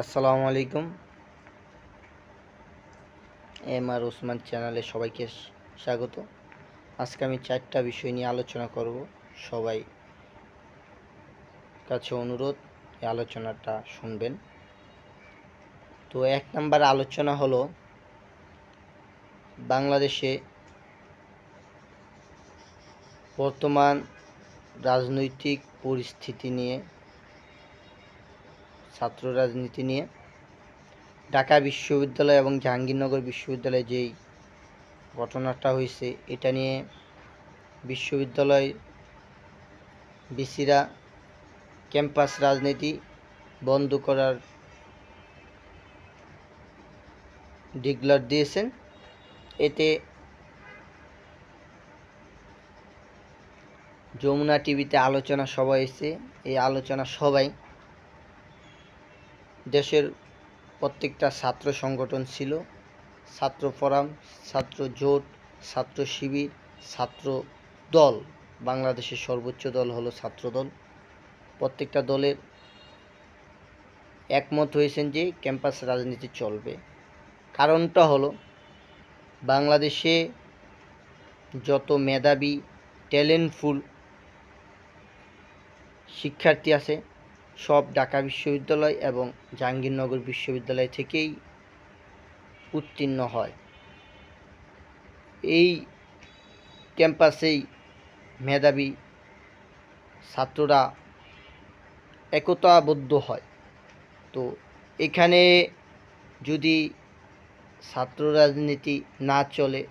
আসসালামু আলাইকুম। M R Osman চ্যানেলে সবাইকে স্বাগত। আজকে আমি চারটা বিষয় নিয়ে আলোচনা করব। সবাই কাছে অনুরোধ, এই আলোচনাটা শুনবেন। তো এক নাম্বার আলোচনা হলো, বাংলাদেশে বর্তমান রাজনৈতিক পরিস্থিতি নিয়ে ছাত্র রাজনীতি নিয়ে। ঢাকা বিশ্ববিদ্যালয় এবং জাহাঙ্গীরনগর বিশ্ববিদ্যালয়ে যেই ঘটনাটা হয়েছে, এটা নিয়ে বিশ্ববিদ্যালয় বিসিরা ক্যাম্পাস রাজনীতি বন্ধ করার ডিগলার দিয়েছেন। এতে যমুনা টিভিতে আলোচনা সভা হয়েছে। এই আলোচনা সবাই দেশের প্রত্যেকটা ছাত্র সংগঠন ছিল। ছাত্র ফোরাম, ছাত্র জোট, ছাত্র শিবির, ছাত্র দল। বাংলাদেশের সর্বোচ্চ দল হলো ছাত্র দল প্রত্যেকটা দলের একমত হয়েছেন যে ক্যাম্পাস রাজনীতি চলবে। কারণটা হলো, বাংলাদেশে যত মেধাবী, ট্যালেন্টফুল শিক্ষার্থী আছে সব ঢাকা বিশ্ববিদ্যালয় এবং জাহাঙ্গীরনগর বিশ্ববিদ্যালয় থেকেই উত্তীর্ণ হয়। এই ক্যাম্পাসেই মেধাবী ছাত্ররা একতাবদ্ধ হয়। তো এখানে যদি ছাত্র রাজনীতি না চলে,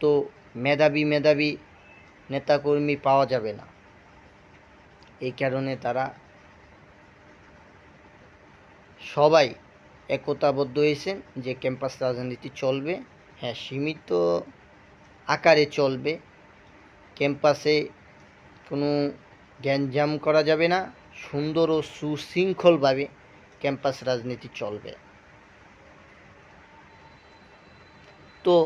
তো মেধাবী মেধাবী নেতাকর্মী পাওয়া যাবে না। এই কারণে তারা সবাই একতাবদ্ধ হয়েছেন যে ক্যাম্পাস রাজনীতি চলবে হ্যাঁ সীমিত আকারে চলবে। ক্যাম্পাসে কোনো গ্যাঞ্জাম করা যাবে না, সুন্দর ও সুশৃঙ্খলভাবে ক্যাম্পাস রাজনীতি চলবে। তো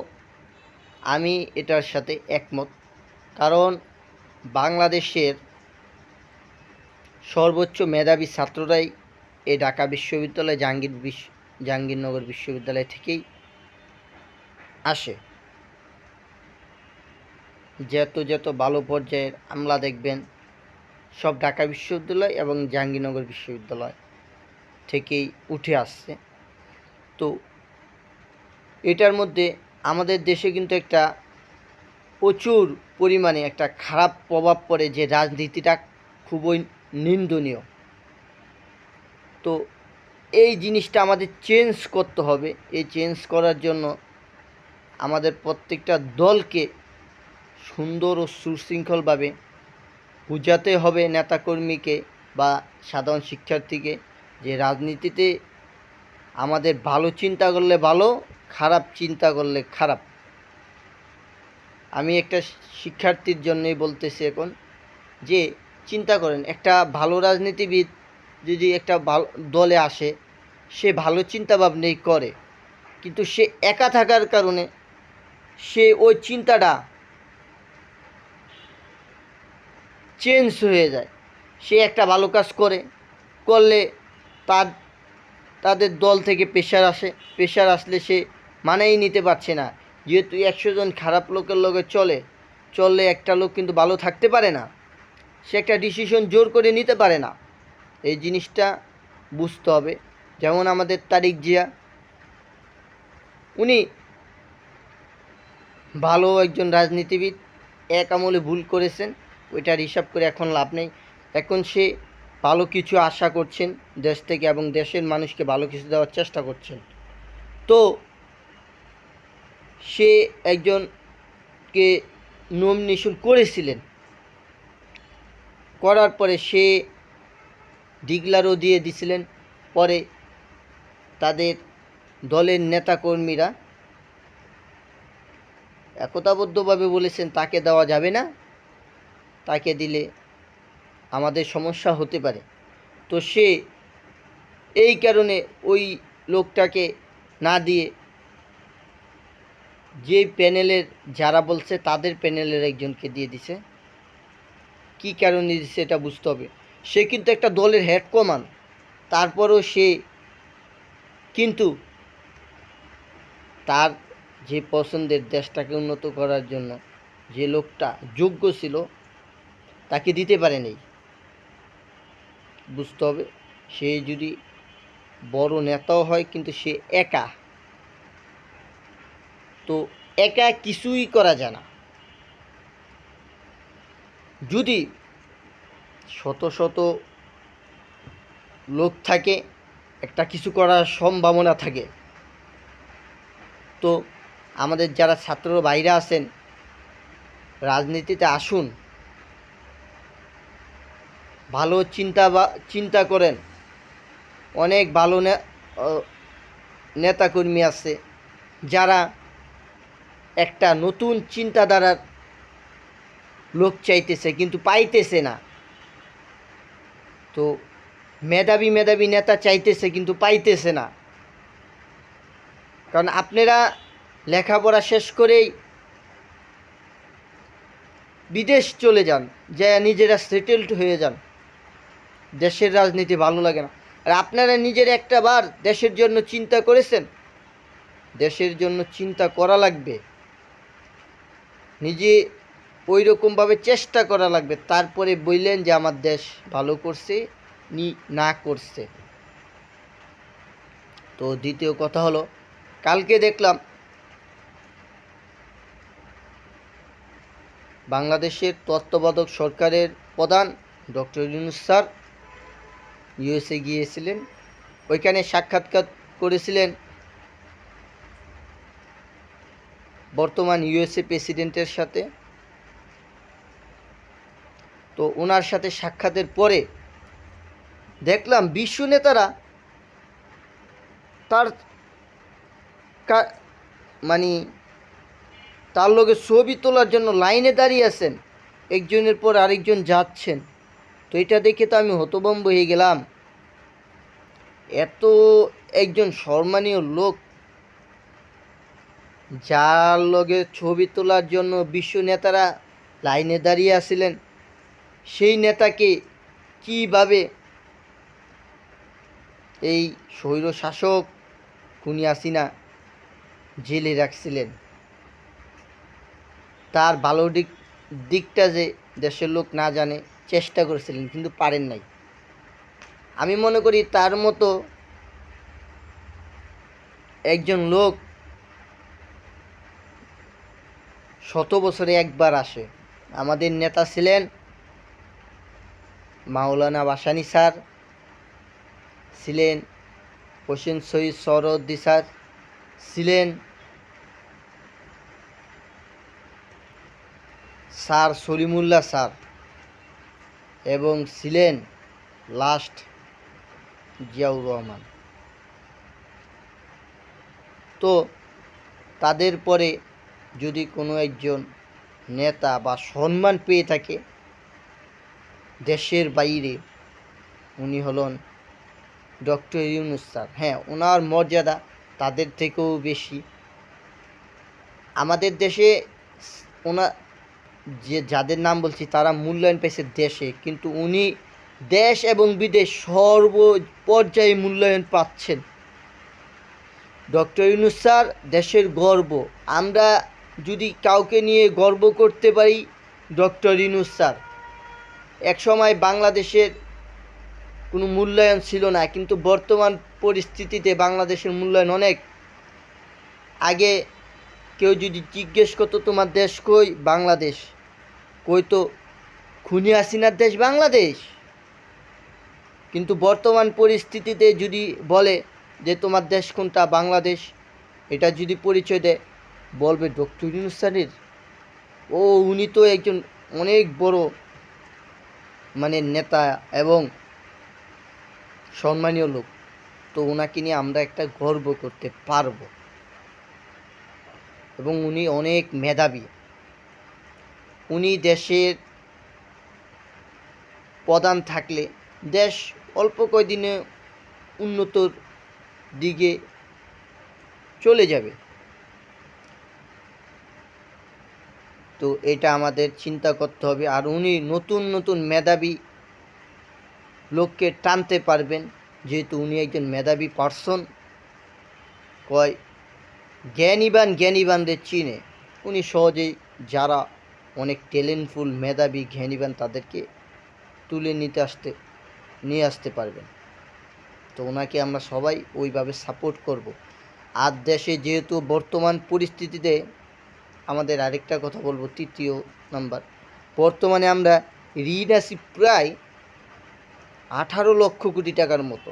আমি এটার সাথে একমত, কারণ বাংলাদেশের সর্বোচ্চ মেধাবী ছাত্ররাই এই ঢাকা বিশ্ববিদ্যালয় জাহাঙ্গীর বিশ্ব জাহাঙ্গীরনগর বিশ্ববিদ্যালয় থেকেই আসে। যত যত ভালো পর্যায়ের আমলা দেখবেন, সব ঢাকা বিশ্ববিদ্যালয় এবং জাহাঙ্গীরনগর বিশ্ববিদ্যালয় থেকেই উঠে আসছে। তো এটার মধ্যে আমাদের দেশে কিন্তু একটা প্রচুর পরিমাণে একটা খারাপ প্রভাব পড়ে যে রাজনীতিটা খুবই নিন্দনীয়। তো এই জিনিসটা আমাদের চেঞ্জ করতে হবে। এই চেঞ্জ করার জন্য আমাদের প্রত্যেকটা দলকে সুন্দর ও সুশৃঙ্খলভাবে বোঝাতে হবে নেতাকর্মীকে বা সাধারণ শিক্ষার্থীকে যে রাজনীতিতে আমাদের ভালো চিন্তা করলে ভালো, খারাপ চিন্তা করলে খারাপ। আমি একটা শিক্ষার্থীর জন্যই বলতেছি এখন যে, চিন্তা করেন, একটা ভালো রাজনীতিবিদ যদি একটা ভালো, দলে আসে, সে ভালো চিন্তা ভাবনাই করে, কিন্তু সে একা থাকার কারণে সে ওই চিন্তাটা চেঞ্জ হয়ে যায়। সে একটা ভালো কাজ করে, করলে তার তাদের দল থেকে প্রেশার আসে প্রেশার আসলে সে মানেই নিতে পারছে না। যেহেতু একশো জন খারাপ লোকের লগে চলে, চললে একটা লোক কিন্তু ভালো থাকতে পারে না। সে একটা ডিসিশন জোর করে নিতে পারে না। এই জিনিসটা বুঝতে হবে। যেমন আমাদের তারিক জিয়া, উনি ভালো একজন রাজনীতিবিদ, এক আমলে ভুল করেছেন, ওইটার হিসাব করে এখন লাভ নেই। এখন সে ভালো কিছু আশা করছেন, দেশ থেকে এবং দেশের মানুষকে ভালো কিছু দেওয়ার চেষ্টা করছেন। তো সে একজনকে নমিনেশন করেছিলেন। করার পরে সে ডিগলারও দিয়ে দিছিলেন। পরে তাদের দলের নেতাকর্মীরা একতাবদ্ধভাবে বলেছেন, তাকে দেওয়া যাবে না। তাকে দিলে আমাদের সমস্যা হতে পারে। তো সে এই কারণে ওই লোকটাকে না দিয়ে যে প্যানেলের যারা বলছে, তাদের প্যানেলের একজনকে দিয়ে দিছে। কী কারণে দিছে, এটা বুঝতে হবে। সে কিন্তু একটা দলের হেড কমান তারপরও সে কিন্তু তার যে পছন্দের দেশটাকে উন্নত করার জন্য যে লোকটা যোগ্য ছিল, তাকে দিতে পারেনি। বুঝতে হবে, সে যদি বড় নেতাও হয়, কিন্তু সে একা। তো একা কিছুই করা যায় না। যদি শত শত লোক থাকে, একটা কিছু করার সম্ভাবনা থাকে। তো আমাদের যারা ছাত্র বাইরে আছেন, রাজনীতিতে আসুন। ভালো চিন্তা বা, চিন্তা করেন। অনেক ভালো নেতাকর্মী আছে, যারা একটা নতুন চিন্তাধারার লোক চাইতেছে, কিন্তু পাইতেছে না। তো মেধাবী মেধাবী নেতা চাইতেছে কিন্তু পাইতেছে না। কারণ আপনারা লেখাপড়া শেষ করেই বিদেশ চলে যান যে নিজেরা সেটেলড হয়ে যান। দেশের রাজনীতি ভালো লাগে না। আর আপনারা নিজের একটা বার দেশের জন্য চিন্তা করেছেন? দেশের জন্য চিন্তা করা লাগবে। নিজে ওই রকমভাবে চেষ্টা করা লাগবে। তারপরে বললেন যে, আমার দেশ ভালো করছে, নি, না করছে। তো দ্বিতীয় কথা হলো, কালকে দেখলাম বাংলাদেশের তত্ত্বাবধায়ক সরকারের প্রধান ডক্টর ইউনুস স্যার ইউএসএ গিয়েছিলেন। ওইখানে সাক্ষাৎকার করেছিলেন বর্তমান ইউএসএ প্রেসিডেন্টের সাথে। তো ওনার সাথে সাক্ষাতের পরে দেখলাম বিশ্ব নেতারা তার মানে তার লগে ছবি তোলার জন্য লাইনে দাঁড়িয়ে আছেন, একজনের পর আরেকজন যাচ্ছেন। তো এটা দেখে তো আমি হতভম্ব হয়ে গেলাম। এত একজন সম্মানীয় লোক যার লগে ছবি তোলার জন্য বিশ্ব নেতারা লাইনে দাঁড়িয়ে আছিলেন সেই নেতাকে কীভাবে এই স্বৈর শাসক খুনি হাসিনা জেলে রাখছিলেন? তার ভালো দিক, দিকটা যে দেশের লোক না জানে, চেষ্টা করেছিলেন কিন্তু পারেন নাই। আমি মনে করি তার মতো একজন লোক শত বছরে একবার আসে। আমাদের নেতা ছিলেন মাওলানা বাসানি স্যার ছিলেন হোসেন সৈয়দ সরদ্দি স্যার ছিলেন স্যার সলিমুল্লাহ স্যার এবং ছিলেন লাস্ট জিয়াউর রহমান। তো তাদের পরে যদি কোনো একজন নেতা বা সম্মান পেয়ে থাকে দেশের বাইরে উনি হলেন ডক্টর ইউনুস স্যার। হ্যাঁ ওনার মর্যাদা তাদের থেকেও বেশি। আমাদের দেশে ওনা যে যাদের নাম বলছি তারা মূল্যায়ন পেয়েছে দেশে, কিন্তু উনি দেশ এবং বিদেশ সর্ব পর্যায়ে মূল্যায়ন পাচ্ছেন। ডক্টর ইউনুস স্যার, দেশের গর্ব। আমরা যদি কাউকে নিয়ে গর্ব করতে পারি, ডক্টর ইউনুস স্যার। একসময় বাংলাদেশের কোনো মূল্যায়ন ছিল না, কিন্তু বর্তমান পরিস্থিতিতে বাংলাদেশের মূল্যায়ন অনেক। আগে কেউ যদি জিজ্ঞেস করতো, তোমার দেশ কই? বাংলাদেশ। কই তো, খুনি হাসিনার দেশ বাংলাদেশ। কিন্তু বর্তমান পরিস্থিতিতে যদি বলে যে, তোমার দেশ কোনটা? বাংলাদেশ। এটা যদি পরিচয় দেয়, বলবে ডক্টর ইউনুস ও, উনি তো একজন অনেক বড় মানে নেতা এবং সম্মানীয় লোক, তো ওনাকে নিয়ে আমরা একটা গর্ব করতে পারব। এবং উনি অনেক মেধাবী। উনি দেশের প্রধান থাকলে দেশ অল্প কয়দিনে উন্নতর দিকে চলে যাবে। তো এটা আমাদের চিন্তা করতে হবে। আর উনি নতুন নতুন মেধাবী লোককে টানতে পারবেন। যেহেতু উনি একজন মেধাবী পার্সন, কয় জ্ঞানীবান জ্ঞানীবানদের চিনে। উনি সহজেই যারা অনেক ট্যালেন্টফুল মেধাবী, জ্ঞানীবান তাদেরকে তুলে নিতে আসতে, নিয়ে আসতে পারবেন। তো ওনাকে আমরা সবাই ওইভাবে সাপোর্ট করব। আর দেশে যেহেতু বর্তমান পরিস্থিতিতে আমাদের আরেকটা কথা বলব, তৃতীয় নাম্বার। বর্তমানে আমরা ঋণ আছি প্রায় আঠারো লক্ষ কোটি টাকার মতো।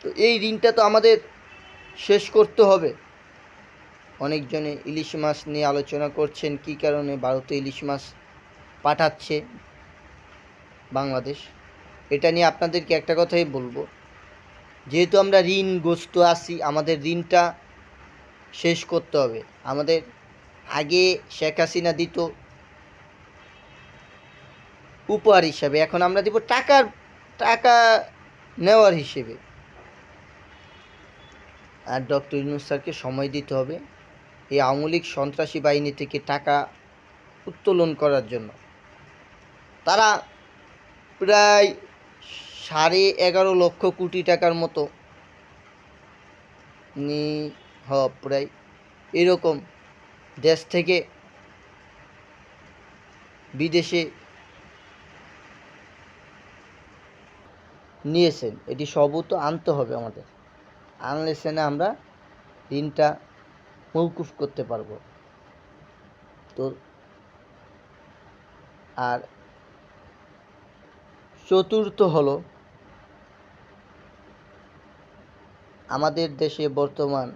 তো এই ঋণটা তো আমাদের শেষ করতে হবে। অনেকজনে ইলিশ মাছ নিয়ে আলোচনা করছেন, কী কারণে ভারতে ইলিশ মাছ পাঠাচ্ছে বাংলাদেশ। এটা নিয়ে আপনাদেরকে একটা কথাই বলব। যেহেতু আমরা ঋণগ্রস্ত আছি, আমাদের ঋণটা শেষ করতে হবে। আমাদের আগে শেখ হাসিনা দিত উপহার হিসাবে, এখন আমরা দিব টাকার, টাকা নেওয়ার হিসেবে। আর ডক্টর ইউনুস স্যারকে সময় দিতে হবে এই আওয়ামী লীগ সন্ত্রাসী বাহিনী থেকে টাকা উত্তোলন করার জন্য। তারা প্রায় সাড়ে এগারো লক্ষ কোটি টাকার মতো নি হ প্রায় এরকম দেশ থেকে বিদেশে নিয়েছেন। এটি সবও তো আনতে হবে আমাদের। আনলে সেনা আমরা ঋণটা মৌকুফ করতে পারব। তো আর চতুর্থ হলো আমাদের দেশে বর্তমান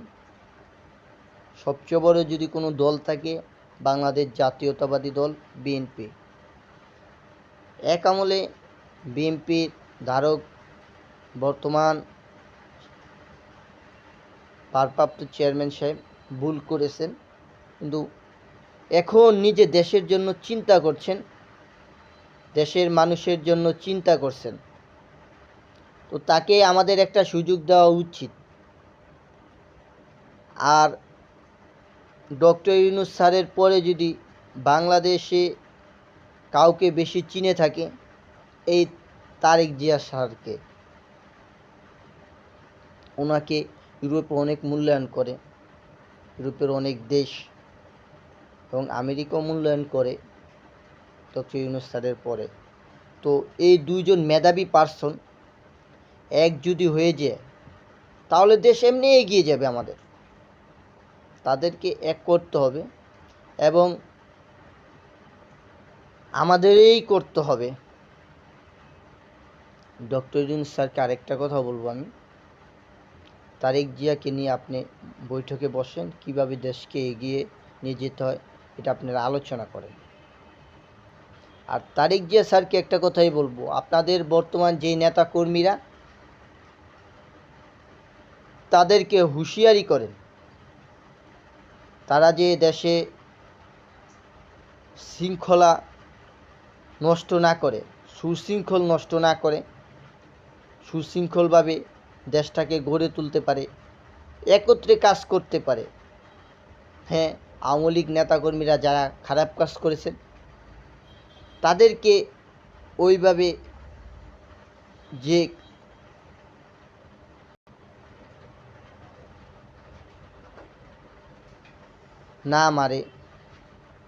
সবচেয়ে বড় যদি কোনো দল থাকে, বাংলাদেশ জাতীয়তাবাদী দল, বিএনপি। এক আমলে বিএনপির ধারক বর্তমান ভারপ্রাপ্ত চেয়ারম্যান সাহেব ভুল করেছেন। কিন্তু এখন নিজে দেশের জন্য চিন্তা করছেন, দেশের মানুষের জন্য চিন্তা করছেন। তো তাকে আমাদের একটা সুযোগ দেওয়া উচিত। আর ডক্টর ইউনুস স্যারের পরে যদি বাংলাদেশে কাউকে বেশি চিনে থাকে, এই তারেক জিয়া স্যারকে। ওনাকে ইউরোপে অনেক মূল্যায়ন করে, ইউরোপের অনেক দেশ এবং আমেরিকাও মূল্যায়ন করে ডক্টর ইউনুস স্যারের পরে। তো এই দুইজন মেধাবী পার্সন এক যদি হয়ে যায়, তাহলে দেশ এমনি এগিয়ে যাবে আমাদের। তাদেরকে এক করতে হবে এবং আমাদেরই করতে হবে। ডক্টর ইউনুস স্যারকে আরেকটা কথা বলব আমি। তারেক জিয়াকে নিয়ে আপনি বৈঠকে বসেন, কীভাবে দেশকে এগিয়ে নিয়ে যেতে হয় এটা আপনারা আলোচনা করেন। আর তারেক জিয়া স্যারকে একটা কথাই বলব, আপনাদের বর্তমান যেই নেতা কর্মীরা তাদেরকে হুঁশিয়ারি করেন। তারা যে দেশে শৃঙ্খলা নষ্ট না করে, সুশৃঙ্খল নষ্ট না করে, সুশৃঙ্খলভাবে দেশটাকে গড়ে তুলতে পারে, একত্রে কাজ করতে পারে হ্যাঁ আওয়ামী লীগ নেতাকর্মীরা যারা খারাপ কাজ করেছেন, তাদেরকে ওইভাবে যে না মারে,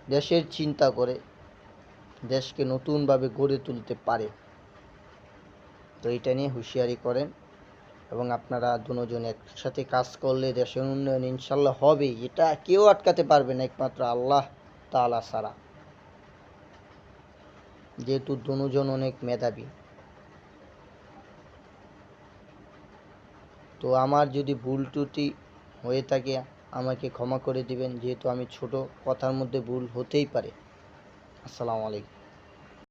দেশের চিন্তা করে দেশকে নতুনভাবে গড়ে তুলতে পারে। তো এটা নিয়ে হুঁশিয়ারি করেন এবং আপনারা দুজন একসাথে কাজ করলে দেশের উন্নয়ন ইনশাল্লাহ হবে। এটা কেউ আটকাতে পারবে না একমাত্র আল্লাহ তাআলা ছাড়া। যেহেতু দুজন অনেক মেধাবী। তো আমার যদি ভুল ত্রুটি হয়ে থাকে আমাকে ক্ষমা করে দিবেন যেহেতু আমি ছোট কথার মধ্যে ভুল হতেই পারে। আসসালামু আলাইকুম।